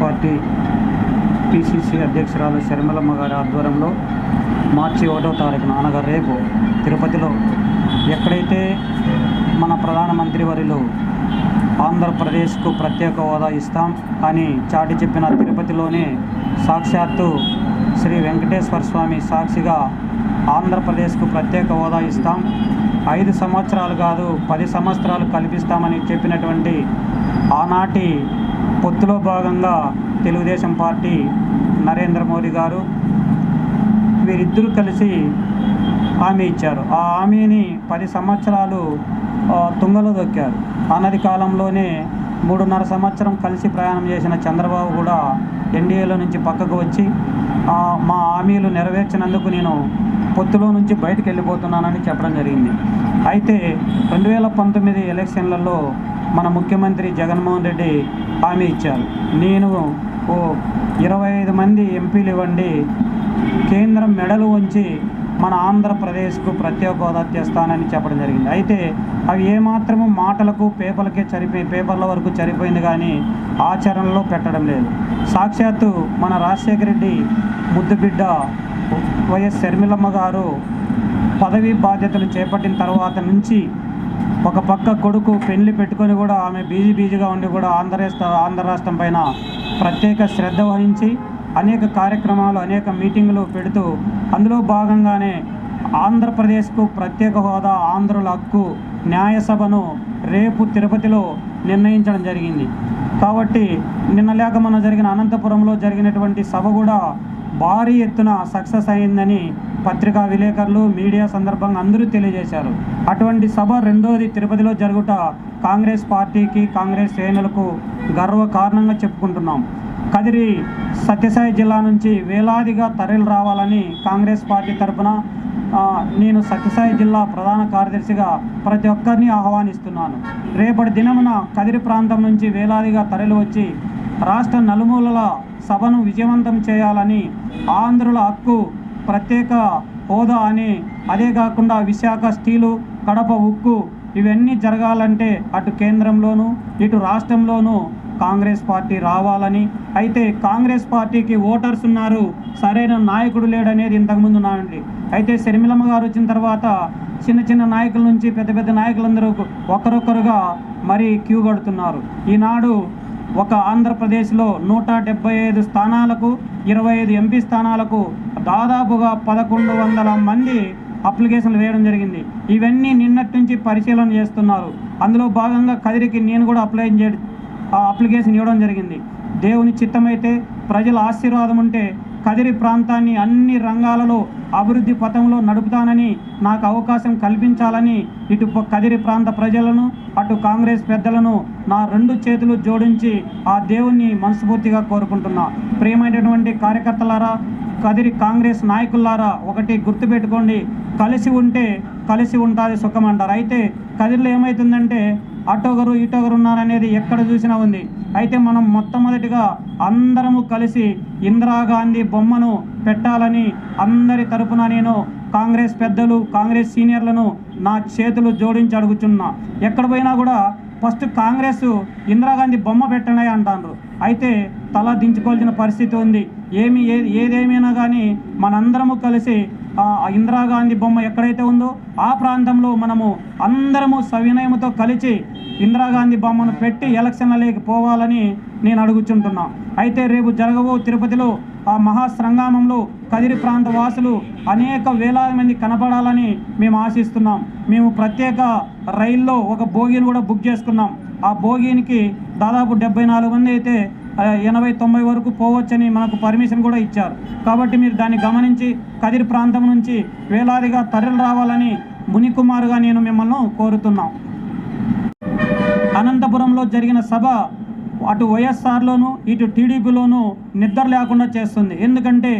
Party PCC అధ్యక్షురాలు శర్మలమ్మ గారి ఆధ్వర్యంలో మార్చి ఒకటో తారీఖున అనగా రేపు తిరుపతిలో ఎక్కడైతే మన ప్రధానమంత్రి వరిలో ఆంధ్రప్రదేశ్కు ప్రత్యేక హోదా ఇస్తాం అని చాటి చెప్పిన తిరుపతిలోనే సాక్షాత్తు శ్రీ వెంకటేశ్వర స్వామి సాక్షిగా ఆంధ్రప్రదేశ్కు ప్రత్యేక హోదా ఇస్తాం. ఐదు సంవత్సరాలు కాదు పది సంవత్సరాలు కల్పిస్తామని చెప్పినటువంటి ఆనాటి పొత్తులో భాగంగా తెలుగుదేశం పార్టీ నరేంద్ర మోదీ గారు వీరిద్దరూ కలిసి హామీ ఇచ్చారు. ఆ హామీని పది సంవత్సరాలు తుంగలో దొక్కారు. అన్నది కాలంలోనే మూడున్నర సంవత్సరం కలిసి ప్రయాణం చేసిన చంద్రబాబు కూడా ఎన్డీఏలో నుంచి పక్కకు వచ్చి మా హామీలు నెరవేర్చినందుకు నేను పొత్తులో నుంచి బయటకు వెళ్ళిపోతున్నానని చెప్పడం జరిగింది. అయితే రెండు వేల పంతొమ్మిది ఎలక్షన్లలో మన ముఖ్యమంత్రి జగన్మోహన్ రెడ్డి హామీ ఇచ్చారు. నేను ఓ ఇరవై ఐదు మంది ఎంపీలు ఇవ్వండి. కేంద్రం మెడలు ఉంచి మన ఆంధ్రప్రదేశ్కు ప్రత్యేక హోదా తెస్తానని చెప్పడం జరిగింది. అయితే అవి ఏమాత్రము మాటలకు పేపర్లకే చనిపోయి పేపర్ల వరకు చనిపోయింది కానీ ఆచరణలో పెట్టడం లేదు. సాక్షాత్తు మన రాజశేఖర రెడ్డి ముద్దుబిడ్డ వైఎస్ శర్మిలమ్మ గారు పదవీ బాధ్యతలు చేపట్టిన తర్వాత నుంచి ఒక పక్క కొడుకు పెళ్ళి పెట్టుకొని కూడా ఆమె బీజీ బీజీగా ఉండి కూడా ఆంధ్ర ఆంధ్ర రాష్ట్రం పైన ప్రత్యేక శ్రద్ధ వహించి అనేక కార్యక్రమాలు అనేక మీటింగులు పెడుతూ అందులో భాగంగానే ఆంధ్రప్రదేశ్కు ప్రత్యేక హోదా ఆంధ్రుల హక్కు న్యాయసభను రేపు తిరుపతిలో నిర్ణయించడం జరిగింది. కాబట్టి నిన్న లేక మొన్న జరిగిన అనంతపురంలో జరిగినటువంటి సభ కూడా భారీ ఎత్తున సక్సెస్ అయిందని పత్రికా విలేకరులు మీడియా సందర్భంగా అందరూ తెలియజేశారు. అటువంటి సభ రెండోది తిరుపతిలో జరుగుట కాంగ్రెస్ పార్టీకి కాంగ్రెస్ శ్రేణులకు గర్వ కారణంగా చెప్పుకుంటున్నాం. కదిరి సత్యసాయి జిల్లా నుంచి వేలాదిగా తరలి రావాలని కాంగ్రెస్ పార్టీ తరపున నేను సత్యసాయి జిల్లా ప్రధాన కార్యదర్శిగా ప్రతి ఒక్కరిని ఆహ్వానిస్తున్నాను. రేపటి దినమున కదిరి ప్రాంతం నుంచి వేలాదిగా తరలి వచ్చి రాష్ట్ర నలుమూలల సభను విజయవంతం చేయాలని ఆంధ్రుల హక్కు ప్రత్యేక హోదా అని అదే కాకుండా విశాఖ స్టీలు కడప ఉక్కు ఇవన్నీ జరగాలంటే అటు కేంద్రంలోనూ ఇటు రాష్ట్రంలోనూ కాంగ్రెస్ పార్టీ రావాలని. అయితే కాంగ్రెస్ పార్టీకి ఓటర్స్ ఉన్నారు సరైన నాయకుడు లేడనేది ఇంతకుముందు నానండి. అయితే శర్మిలమ్మ గారు వచ్చిన తర్వాత చిన్న చిన్న నాయకుల నుంచి పెద్ద పెద్ద నాయకులందరూ ఒకరొకరుగా మరి క్యూ కడుతున్నారు. ఈనాడు ఒక ఆంధ్రప్రదేశ్లో నూట డెబ్బై ఐదు స్థానాలకు ఇరవై ఐదు ఎంపీ స్థానాలకు దాదాపుగా పదకొండు వందల మంది అప్లికేషన్లు వేయడం జరిగింది. ఇవన్నీ నిన్నటి నుంచి పరిశీలన చేస్తున్నారు. అందులో భాగంగా కదిరికి నేను కూడా అప్లై చే ఆ అప్లికేషన్ ఇవ్వడం జరిగింది. దేవుని చిత్తమైతే ప్రజల ఆశీర్వాదం ఉంటే కదిరి ప్రాంతాన్ని అన్ని రంగాలలో అభివృద్ధి పథంలో నడుపుతానని నాకు అవకాశం కల్పించాలని ఇటు కదిరి ప్రాంత ప్రజలను అటు కాంగ్రెస్ పెద్దలను నా రెండు చేతులు జోడించి ఆ దేవుణ్ణి మనస్ఫూర్తిగా కోరుకుంటున్నా. ప్రియమైనటువంటి కార్యకర్తలారా కదిరి కాంగ్రెస్ నాయకులారా ఒకటి గుర్తుపెట్టుకోండి. కలిసి ఉంటే కలిసి ఉంటుంది సుఖం అంటారు. అయితే కదిరిలో ఏమవుతుందంటే అటోగరు ఇటోగరు ఉన్నారనేది ఎక్కడ చూసినా ఉంది. అయితే మనం మొట్టమొదటిగా అందరము కలిసి ఇందిరాగాంధీ బొమ్మను పెట్టాలని అందరి తరపున నేను కాంగ్రెస్ పెద్దలు కాంగ్రెస్ సీనియర్లను నా చేతులు జోడించి అడుగుచున్నా. ఎక్కడ పోయినా కూడా ఫస్ట్ కాంగ్రెస్ ఇందిరాగాంధీ బొమ్మ పెట్టండి అంటారు అయితే తల దించుకోవాల్సిన పరిస్థితి ఉంది. ఏమి ఏ ఏదేమైనా కానీ మనందరము కలిసి ఇందిరాగాంధీ బొమ్మ ఎక్కడైతే ఉందో ఆ ప్రాంతంలో మనము అందరము సవినయముతో కలిసి ఇందిరాగాంధీ బొమ్మను పెట్టి ఎలక్షన్లలోకి పోవాలని నేను అడుగుచుంటున్నా. అయితే రేపు జరగబో తిరుపతిలో ఆ మహాశ్రంగామంలో కదిరి ప్రాంత వాసులు అనేక వేలాది మంది కనపడాలని మేము ఆశిస్తున్నాం. మేము ప్రత్యేక రైల్లో ఒక బోగిని కూడా బుక్ చేసుకున్నాం. ఆ బోగినికి దాదాపు డెబ్బై నాలుగు మంది అయితే ఎనభై తొంభై వరకు పోవచ్చని మనకు పర్మిషన్ కూడా ఇచ్చారు. కాబట్టి మీరు దాన్ని గమనించి కదిరి ప్రాంతం నుంచి వేలాదిగా తరలి రావాలని మునికుమారుగా నేను మిమ్మల్ని కోరుతున్నాం. అనంతపురంలో జరిగిన సభ అటు వైఎస్ఆర్లోను ఇటు టీడీపీలోను నిద్ర లేకుండా చేస్తుంది. ఎందుకంటే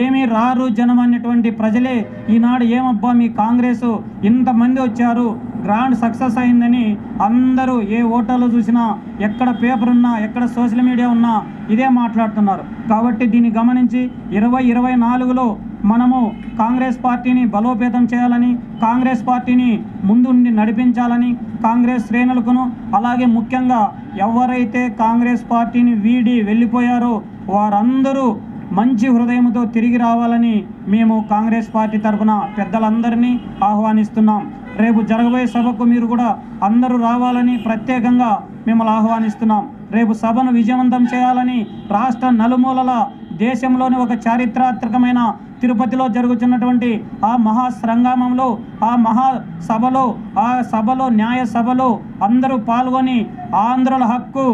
ఏమీ రారు జనం అనేటువంటి ప్రజలే ఈనాడు ఏమబ్బా మీ కాంగ్రెస్ ఇంతమంది వచ్చారు గ్రాండ్ సక్సెస్ అయిందని అందరూ ఏ ఓటర్లో చూసినా ఎక్కడ పేపర్ ఉన్నా ఎక్కడ సోషల్ మీడియా ఉన్నా ఇదే మాట్లాడుతున్నారు. కాబట్టి దీన్ని గమనించి ఇరవై ఇరవై నాలుగులో మనము కాంగ్రెస్ పార్టీని బలోపేతం చేయాలని కాంగ్రెస్ పార్టీని ముందుండి నడిపించాలని కాంగ్రెస్ శ్రేణులకును అలాగే ముఖ్యంగా ఎవరైతే కాంగ్రెస్ పార్టీని వీడి వెళ్ళిపోయారో వారందరూ మంచి హృదయంతో తిరిగి రావాలని మేము కాంగ్రెస్ పార్టీ తరఫున పెద్దలందరినీ ఆహ్వానిస్తున్నాం. రేపు జరగబోయే సభకు మీరు కూడా అందరూ రావాలని ప్రత్యేకంగా మిమ్మల్ని ఆహ్వానిస్తున్నాం. రేపు సభను విజయవంతం చేయాలని రాష్ట్ర నలుమూలల దేశంలోని ఒక చారిత్రాత్మకమైన తిరుపతిలో జరుగుతున్నటువంటి ఆ మహా సంగమంలో ఆ మహా సభలో ఆ సభలో న్యాయ సభలో అందరూ పాల్గొని ఆంధ్రుల హక్కు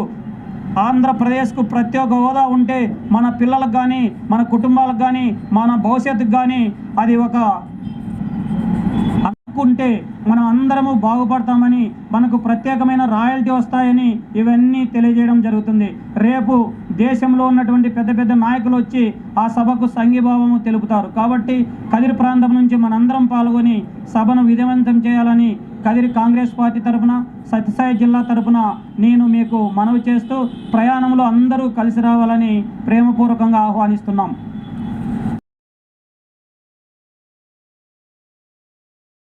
ఆంధ్రప్రదేశ్కు ప్రత్యేక హోదా ఉంటే మన పిల్లలకు కానీ మన కుటుంబాలకు కానీ మన భవిష్యత్తుకు కానీ అది ఒక అనుకుంటే మనం అందరము బాగుపడతామని మనకు ప్రత్యేకమైన రాయల్టీ వస్తాయని ఇవన్నీ తెలియజేయడం జరుగుతుంది. రేపు దేశంలో ఉన్నటువంటి పెద్ద పెద్ద నాయకులు వచ్చి ఆ సభకు సంఘీభావము తెలుపుతారు. కాబట్టి కదిరి ప్రాంతం నుంచి మనందరం పాల్గొని సభను విజయవంతం చేయాలని కదిరి కాంగ్రెస్ పార్టీ తరఫున సత్యసాయి జిల్లా తరఫున నేను మీకు మనవి చేస్తూ ప్రయాణంలో అందరూ కలిసి రావాలని ప్రేమపూర్వకంగా ఆహ్వానిస్తున్నాం.